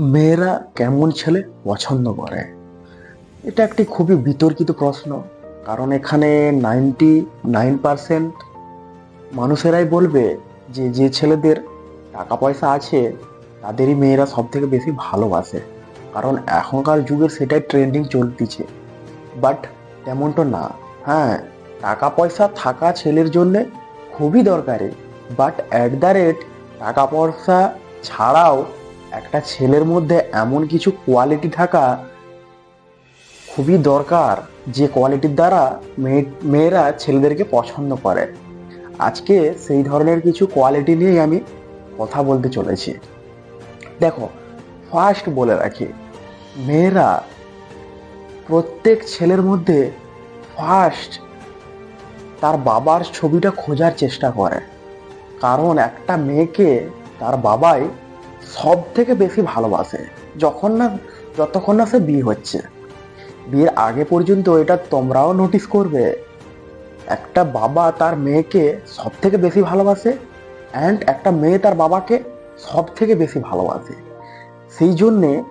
মেয়েরা কেমন ছেলে পছন্দ করে? এটা একটি খুবই বিতর্কিত প্রশ্ন, কারণ এখানে নাইনটি নাইন পার্সেন্ট মানুষেরাই বলবে যে যে ছেলেদের টাকা পয়সা আছে, তাদেরই মেয়েরা সব থেকে বেশি ভালোবাসে। কারণ এখনকার যুগের সেটাই ট্রেন্ডিং চলতিছে। বাট তেমনটা না। হ্যাঁ টাকা পয়সা থাকা ছেলের জন্য খুবই দরকারি। বাট অ্যাট দ্য রেট টাকা পয়সা ছাড়াও একটা ছেলের মধ্যে এমন কিছু কোয়ালিটি থাকা খুবই দরকার যে কোয়ালিটির দ্বারা মেয়ে, মেয়েরা ছেলেদেরকে পছন্দ করে। আজকে সেই ধরনের কিছু কোয়ালিটি নিয়েই আমি কথা বলতে চলেছি। দেখো ফার্স্ট বলে রাখি, মেয়েরা প্রত্যেক ছেলের মধ্যে ফার্স্ট তার বাবার ছবিটা খোঁজার চেষ্টা করে। কারণ একটা মেয়েকে তার বাবাই সব থেকে বেশি ভালোবাসে যখন না, যতক্ষণ না সে বিয়ে হচ্ছে। বিয়ের আগে পর্যন্ত এটা তোমরাও নোটিস করবে। একটা বাবা তার মেয়েকে সব থেকে বেশি ভালোবাসে অ্যান্ড একটা মেয়ে তার বাবাকে সব থেকে বেশি ভালোবাসে। সেই জন্যে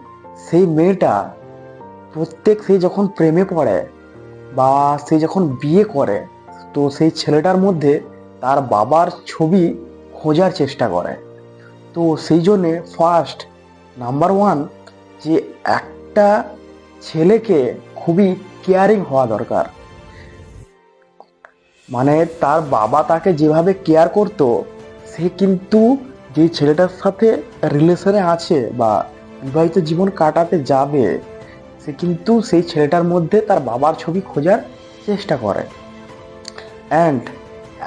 সেই মেয়েটা প্রত্যেক সে যখন প্রেমে পড়ে বা সে যখন বিয়ে করে, তো সেই ছেলেটার মধ্যে তার বাবার ছবি খোঁজার চেষ্টা করে। তো সেই জন্যে ফার্স্ট নাম্বার ওয়ান যে একটা ছেলেকে খুবই কেয়ারিং হওয়া দরকার। মানে তার বাবা তাকে যেভাবে কেয়ার করতো, সে কিন্তু যে ছেলেটার সাথে রিলেশনে আছে বা বিবাহিত জীবন কাটাতে যাবে, সে কিন্তু সেই ছেলেটার মধ্যে তার বাবার ছবি খোঁজার চেষ্টা করে। অ্যান্ড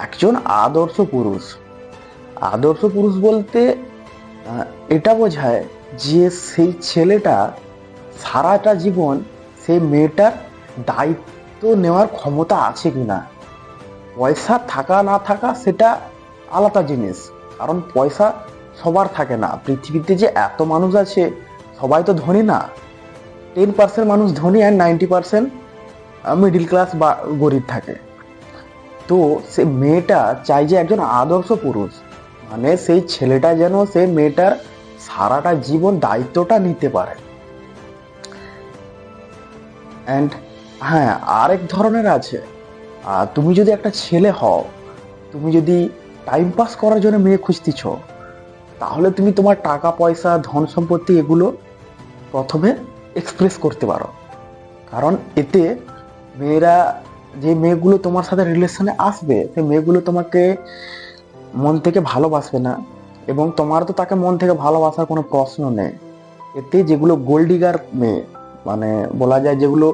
একজন আদর্শ পুরুষ। আদর্শ পুরুষ বলতে এটা বোঝায় যে সেই ছেলেটা সারাটা জীবন সেই মেয়েটার দায়িত্ব নেওয়ার ক্ষমতা আছে কি না পয়সা থাকা না থাকা সেটা আলাদা জিনিস, কারণ পয়সা সবার থাকে না। পৃথিবীতে যে এত মানুষ আছে, সবাই তো ধনী না। টেন পার্সেন্ট মানুষ ধনী আর নাইনটি পার্সেন্ট মিডিল ক্লাস বা গরিব থাকে। তো সে মেয়েটা চাই যে একজন আদর্শ পুরুষ। মানে সেই ছেলেটা যেন সে মেয়েটার সারাটা জীবন দায়িত্বটা নিতে পারে। অ্যান্ড হ্যাঁ আরেক ধরনের আছে। তুমি যদি একটা ছেলে হও, তুমি যদি টাইম পাস করার জন্য মেয়ে খুঁজতেছ, তাহলে তুমি তোমার টাকা, পয়সা, ধন সম্পত্তি এগুলো প্রথমে এক্সপ্রেস করতে পারো। কারণ এতে মেয়েরা, যে মেয়েগুলো তোমার সাথে রিলেশনে আসবে সেই মেয়েগুলো তোমাকে মন থেকে ভালোবাসবে না। এবং তোমার তো তাকে মন থেকে ভালোবাসার কোনো প্রশ্ন নেই। এতে যেগুলো গোল্ডিগার মেয়ে মানে বলা যায় যেগুলো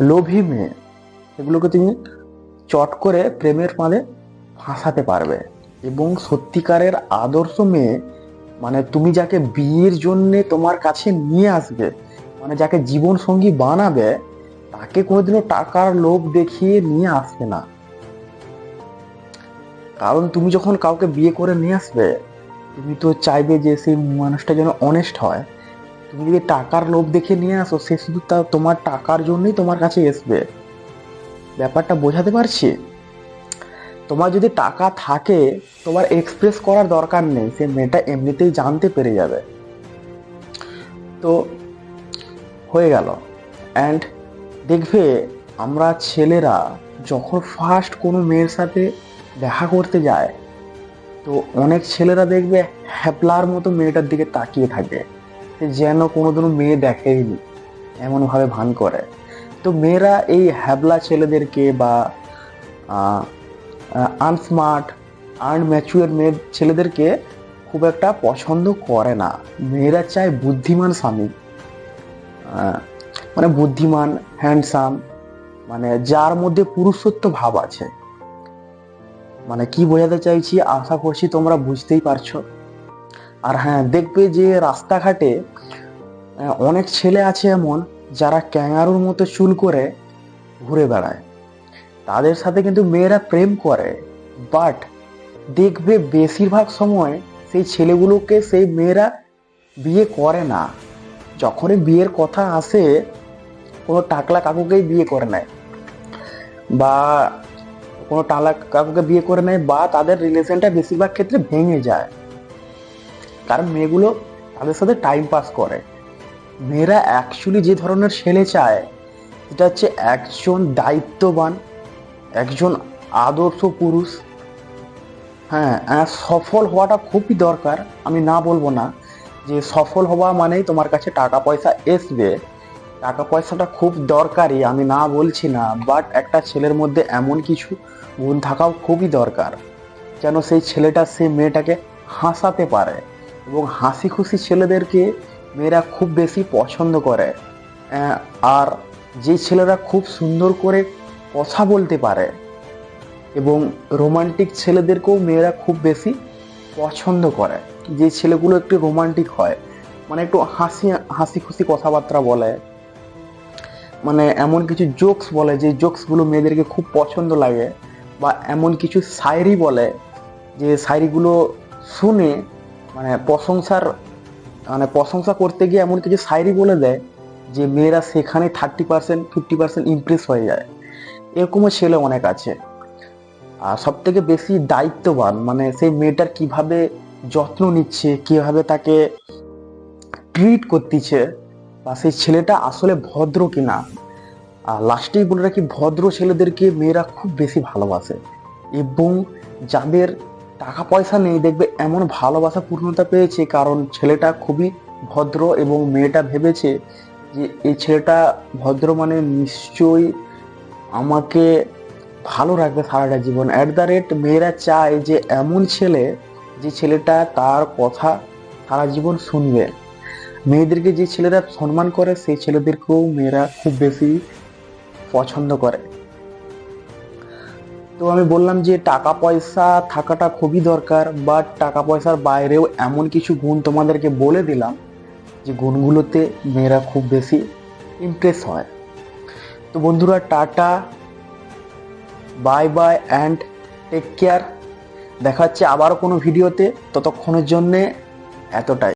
লোভী মেয়ে, সেগুলোকে তুমি চট করে প্রেমের ফাঁদে ফাঁসাতে পারবে। এবং সত্যিকারের আদর্শ মেয়ে মানে তুমি যাকে বিয়ের জন্যে তোমার কাছে নিয়ে আসবে মানে যাকে জীবন সঙ্গী বানাবে, তাকে কোনোদিনও টাকার লোভ দেখিয়ে নিয়ে আসবে না। কারণ তুমি যখন কাউকে বিয়ে করে নিয়ে আসবে, তুমি তো চাইবে যে সেই মানুষটা যেন অনেস্ট হয়। তুমি যদি টাকার লোভ দেখে নিয়ে আসো, সে শুধু তা তোমার টাকার জন্যই তোমার কাছে আসবে। ব্যাপারটা বোঝাতে পারছি? তোমার যদি টাকা থাকে, তোমার এক্সপ্রেস করার দরকার নেই, সে মেয়েটা এমনিতেই জানতে পেরে যাবে। তো হয়ে গেল। অ্যান্ড দেখবে, আমরা ছেলেরা যখন ফার্স্ট কোনো মেয়ের সাথে দেখা করতে যায়, তো অনেক ছেলেরা দেখবে হ্যাপলার মতো মেয়েটার দিকে তাকিয়ে থাকে যেন কোনোদিনও মেয়ে দেখেইনি, এমনভাবে ভান করে। তো মেয়েরা এই হ্যাবলা ছেলেদেরকে বা আনস্মার্ট আর্ন ম্যাচুয়ার মেয়ে ছেলেদেরকে খুব একটা পছন্দ করে না। মেয়েরা চায় বুদ্ধিমান স্বামী মানে বুদ্ধিমান হ্যান্ডসাম মানে যার মধ্যে পুরুষত্ব ভাব আছে। মানে কি বোঝাতে চাইছি, আশা করছি তোমরা বুঝতেই পারছ। আর হ্যাঁ দেখবে যে রাস্তাঘাটে অনেক ছেলে আছে এমন যারা ক্যাঙারুর মতো চুল করে ঘুরে বেড়ায়। তাদের সাথে কিন্তু মেয়েরা প্রেম করে বাট দেখবে বেশিরভাগ সময় সেই ছেলেগুলোকে সেই মেয়েরা বিয়ে করে না। যখনই বিয়ের কথা আসে, কোনো টাকলা কাকুকেই বিয়ে করে নেয় বা কোনো টালা কাউকে বিয়ে করে নেয় বা তাদের রিলেশনটা বেশিরভাগ ক্ষেত্রে ভেঙে যায়। কারণ মেয়েগুলো তাদের সাথে টাইম পাস করে। মেয়েরা অ্যাকচুয়ালি যে ধরনের ছেলে চায় সেটা হচ্ছে একজন দায়িত্ববান, একজন আদর্শ পুরুষ। হ্যাঁ সফল হওয়াটা খুবই দরকার। আমি না বলব না যে সফল হওয়া মানেই তোমার কাছে টাকা পয়সা আসবে। টাকা পয়সাটা খুব দরকারি আমি না বলছি না বাট একটা ছেলের মধ্যে এমন কিছু গুণ থাকাও খুবই দরকার, যেন সেই ছেলেটা, সেই মেয়েটাকে হাসাতে পারে এবং হাসি খুশি ছেলেদেরকে মেয়েরা খুব বেশি পছন্দ করে। আর যে ছেলেরা খুব সুন্দর করে কথা বলতে পারে এবং রোমান্টিক ছেলেদেরকেও মেয়েরা খুব বেশি পছন্দ করে। যে ছেলেগুলো একটু রোমান্টিক হয় মানে একটু হাসি হাসি খুশি কথাবার্তা বলে মানে এমন কিছু জোকস বলে, যে জোকসগুলো মেয়েদেরকে খুব পছন্দ লাগে, বা এমন কিছু শায়রি বলে, যে শায়রিগুলো শুনে মানে প্রশংসার মানে প্রশংসা করতে গিয়ে এমন কিছু শায়রি বলে দেয়, যে মেয়েরা সেখানে thirty percent fifty percent impress হয়ে যায়। এরকমও ছেলে অনেক আছে। আর সব থেকে বেশি দায়িত্ববান মানে সেই মেয়েটার কীভাবে যত্ন নিচ্ছে, কীভাবে তাকে ট্রিট করতেছে বা সেই ছেলেটা আসলে ভদ্র কিনা? আর লাস্টেই বলে রাখি ভদ্র ছেলেদেরকে মেয়েরা খুব বেশি ভালোবাসে এবং যাদের টাকা পয়সা নেই, দেখবে এমন ভালোবাসা পূর্ণতা পেয়েছে কারণ ছেলেটা খুবই ভদ্র এবং মেয়েটা ভেবেছে যে এই ছেলেটা ভদ্র মানে নিশ্চয়ই আমাকে ভালো রাখবে সারাটা জীবন। অ্যাট দ্য রেট মেয়েরা চায় যে এমন ছেলে যে ছেলেটা তার কথা সারা জীবন শুনবে। মেয়েদেরকে যে ছেলেরা সম্মান করে, সেই ছেলেদেরকেও মেয়েরা খুব বেশি পছন্দ করে। তো আমি বললাম যে, টাকা পয়সা থাকাটা খুবই দরকার বাট টাকা পয়সার বাইরেও এমন কিছু গুণ তোমাদেরকে বলে দিলাম, যে গুণগুলোতে মেয়েরা খুব বেশি ইমপ্রেস হয়। তো বন্ধুরা, tata bye bye and take care দেখা হচ্ছে আবারও কোনো ভিডিওতে, ততক্ষণের জন্যে এতটাই।